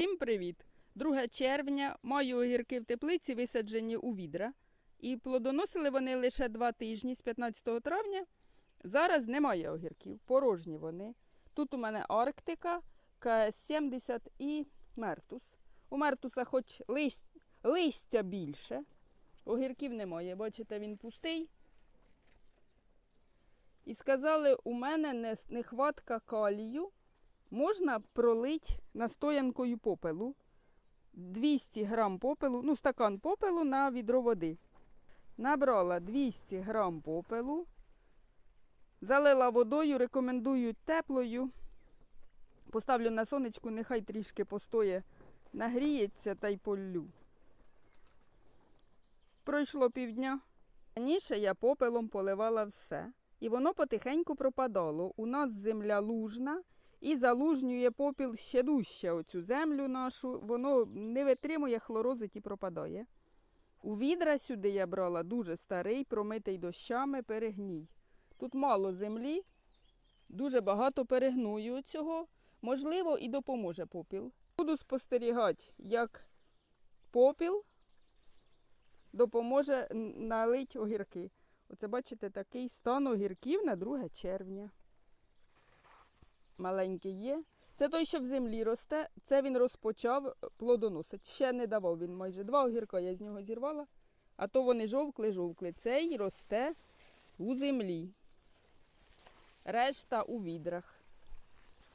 Всім привіт! 2 червня маю огірки в теплиці висаджені у відра. І плодоносили вони лише два тижні з 15 травня. Зараз немає огірків, порожні вони. Тут у мене Арктика, КС-70 і Мертус. У Мертуса хоч лист, листя більше, огірків немає. Бачите, він пустий. І сказали, у мене нехватка калію. Можна пролити настоянкою попелу. 200 грам попелу, ну, стакан попелу на відро води. Набрала 200 грам попелу, залила водою, рекомендую теплою. Поставлю на сонечку, нехай трішки постоє, нагріється та й поллю. Пройшло півдня. Раніше я попелом поливала все. І воно потихеньку пропадало. У нас земля лужна і залужнює попіл ще дужче оцю землю нашу. Воно не витримує хлорозить і пропадає. У відра сюди я брала дуже старий, промитий дощами перегній. Тут мало землі, дуже багато перегную цього. Можливо, і допоможе попіл. Буду спостерігати, як попіл допоможе налить огірки. Оце бачите такий стан огірків на 2 червня. Маленький є. Це той, що в землі росте. Це він розпочав е, плодоносить. Ще не давав він майже два огірка я з нього зірвала. А то вони жовкли-жовкли. Цей росте у землі. Решта у відрах.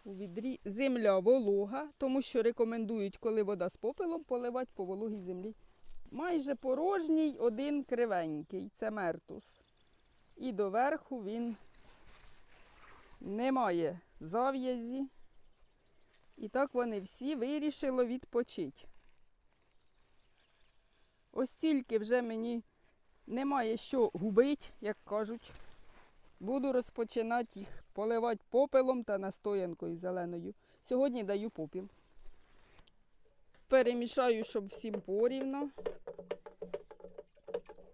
У відрі земля волога, тому що рекомендують, коли вода з попелом, поливати по вологій землі. Майже порожній, один кривенький. Це мертус. І доверху він не має зав'язі. І так вони всі вирішили відпочити. Ось тільки вже мені немає що губить, як кажуть. Буду розпочинати їх поливати попелом та настоянкою зеленою. Сьогодні даю попіл. Перемішаю, щоб всім порівно.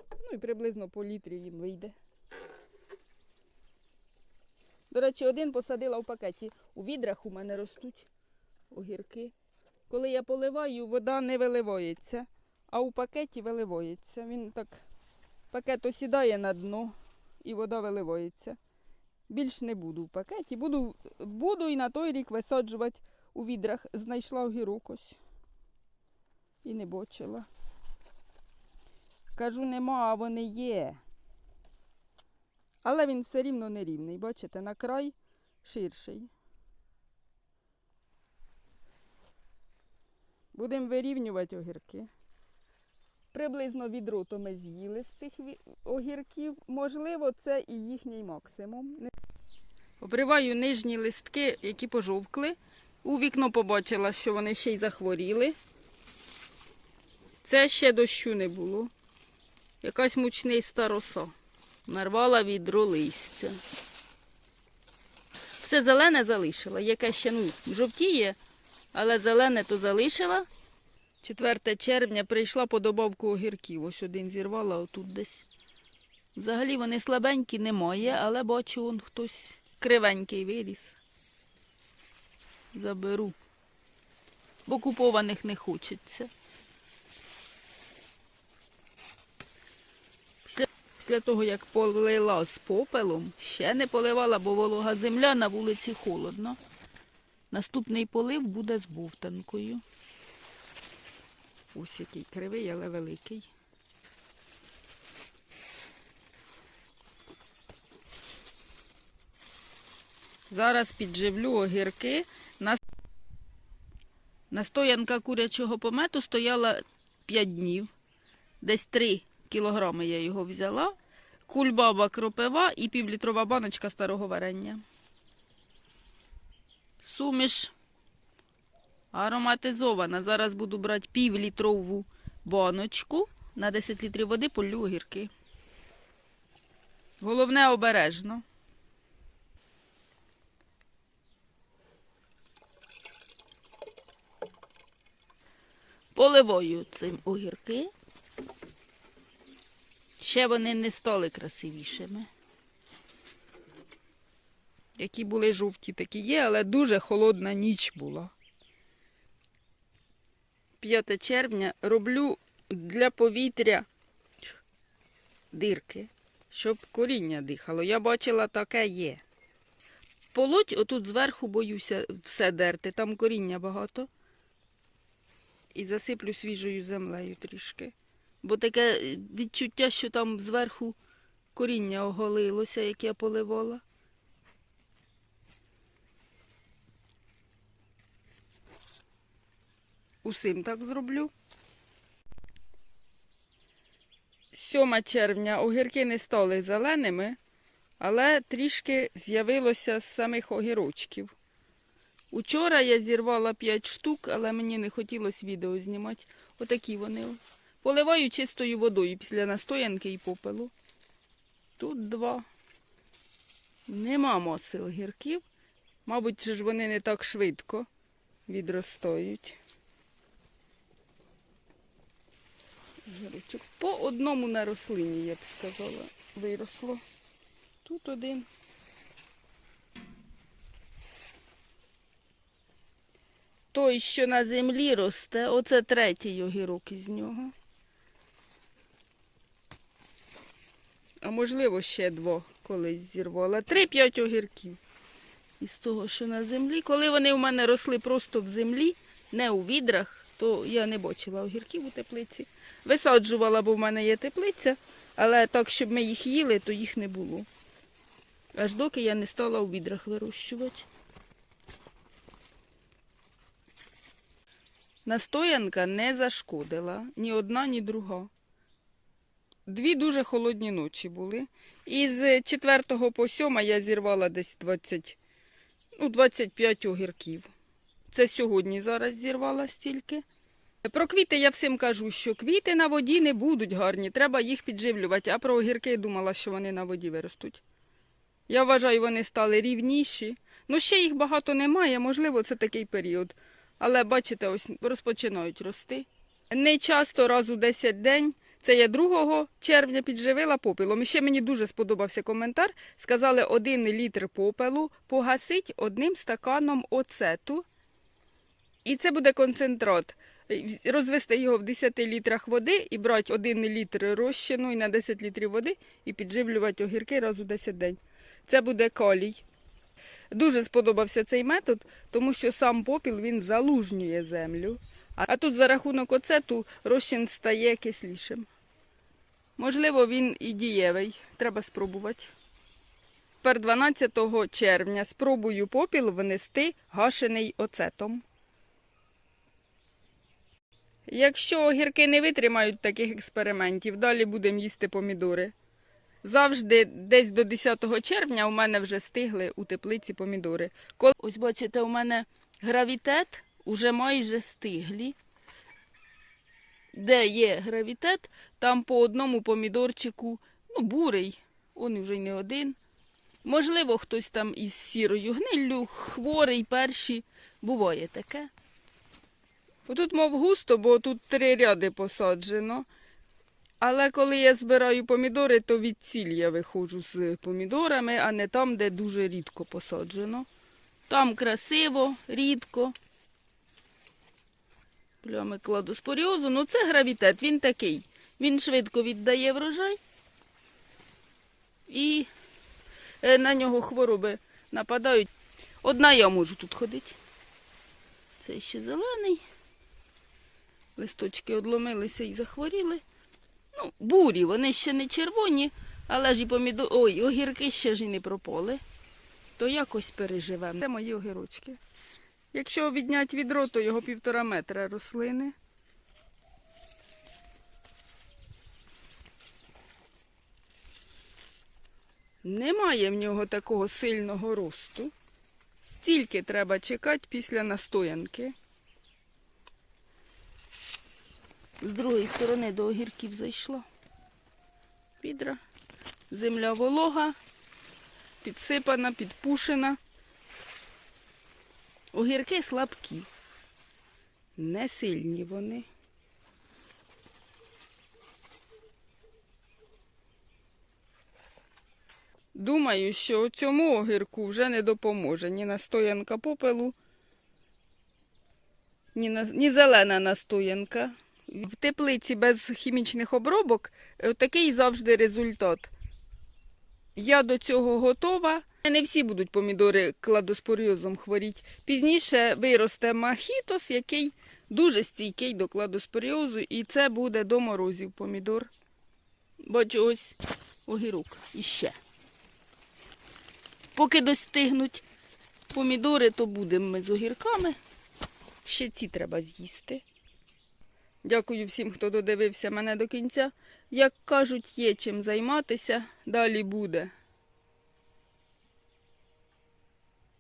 Ну і приблизно по літрі їм вийде. До речі, один посадила в пакеті. У відрах у мене ростуть огірки. Коли я поливаю, вода не виливається, а у пакеті виливається. Він так, пакет осідає на дно і вода виливається. Більш не буду в пакеті. Буду, буду і на той рік висаджувати у відрах. Знайшла огірок ось. І не бачила. Кажу, нема, а вони є. Але він все рівно нерівний. Бачите, на край ширший. Будемо вирівнювати огірки. Приблизно відро ми з'їли з цих огірків. Можливо, це і їхній максимум. Обриваю нижні листки, які пожовкли. У вікно побачила, що вони ще й захворіли. Це ще дощу не було. Якась мучниста роса. Нарвала відро листя. Все зелене залишила. Яке ще ну, жовтіє, але зелене то залишила. 4 червня прийшла по добавку огірків. Ось один зірвала отут десь. Взагалі вони слабенькі немає, але бачу, он хтось кривенький виріс. Заберу. Бо купованих не хочеться. Після, того, як полила з попелом, ще не поливала, бо волога земля на вулиці холодно. Наступний полив буде з бовтанкою. Ось який кривий, але великий. Зараз підживлю огірки. Настоянка курячого помету стояла 5 днів. Десь 3 кілограми я його взяла. Кульбаба кропива і півлітрова баночка старого варення. Суміш ароматизована. Зараз буду брати півлітрову баночку. На 10 літрів води полю огірки. Головне обережно. Поливаю цим огірки. Ще вони не стали красивішими. Які були жовті, такі є, але дуже холодна ніч була. 5 червня роблю для повітря дирки, щоб коріння дихало. Я бачила, таке є. Полоть отут зверху боюся все дерти, там коріння багато. І засиплю свіжою землею трішки. Бо таке е, відчуття, що там зверху коріння оголилося, як я поливала. Усім так зроблю. 7 червня огірки не стали зеленими, але трішки з'явилося з самих огірочків. Учора я зірвала 5 штук, але мені не хотілося відео знімати. Отакі вони. Поливаю чистою водою після настоянки і попелу. Тут два. Нема маси огірків. Мабуть, ж вони не так швидко відростають. Огірочок. По одному на рослині, я б сказала, виросло. Тут один. Той, що на землі росте, оце третій огірок із нього. А можливо, ще два колись зірвала. Три-п'ять огірків. Із того, що на землі. Коли вони в мене росли просто в землі, не у відрах, то я не бачила огірків у теплиці. Висаджувала, бо в мене є теплиця, але так, щоб ми їх їли, то їх не було. Аж доки я не стала у відрах вирощувати. Настоянка не зашкодила ні одна, ні друга. Дві дуже холодні ночі були. І з 4 по 7 я зірвала десь 20, ну, 25 огірків. Це сьогодні зараз зірвала стільки. Про квіти я всім кажу, що квіти на воді не будуть гарні, треба їх підживлювати, а про огірки думала, що вони на воді виростуть. Я вважаю, вони стали рівніші. Ну, ще їх багато немає, можливо, це такий період. Але бачите, ось розпочинають рости. Не часто раз у 10 день. Це я 2 червня підживила попелом. Ще мені дуже сподобався коментар. Сказали, один літр попелу погасить одним стаканом оцету. І це буде концентрат. Розвести його в 10 літрах води і брати 1 літр розчину і на 10 літрів води і підживлювати огірки раз у 10 день. Це буде калій. Дуже сподобався цей метод, тому що сам попіл він залужнює землю. А тут за рахунок оцету розчин стає кислішим. Можливо, він і дієвий. Треба спробувати. Тепер 12 червня спробую попіл внести гашений оцетом. Якщо огірки не витримають таких експериментів, далі будемо їсти помідори. Завжди десь до 10 червня у мене вже стигли у теплиці помідори. Ось бачите, у мене гравітет уже майже стиглі. Де є гравітет, там по одному помідорчику, ну, бурий, он вже не один. Можливо, хтось там із сірою гниллю, хворий перші. Буває таке. Отут, мов густо, бо тут три ряди посаджено. Але коли я збираю помідори, то від ціль я виходжу з помідорами, а не там, де дуже рідко посаджено. Там красиво, рідко. Плями кладоспоріозу. Ну це гравітет, він такий. Він швидко віддає врожай. І е, на нього хвороби нападають. Одна я можу тут ходити. Це ще зелений. Листочки одломилися і захворіли. Ну, бурі, вони ще не червоні, але ж і помідори. Ой, огірки ще ж і не пропали. То якось переживемо. Це мої огірочки. Якщо відняти відро, то його півтора метра рослини. Немає в нього такого сильного росту. Стільки треба чекати після настоянки. З другої сторони до огірків зайшла. Підра. Земля волога, підсипана, підпушена. Огірки слабкі. Не сильні вони. Думаю, що цьому огірку вже не допоможе ні настоянка попелу, ні, на- ні зелена настоянка. В теплиці без хімічних обробок е, такий завжди результат. Я до цього готова. Не всі будуть помідори кладоспоріозом хворіти. Пізніше виросте махітос, який дуже стійкий до кладоспоріозу, і це буде до морозів помідор. Бачу ось огірок іще. Поки достигнуть помідори, то будемо ми з огірками. Ще ці треба з'їсти. Дякую всім, хто додивився мене до кінця. Як кажуть, є чим займатися, далі буде.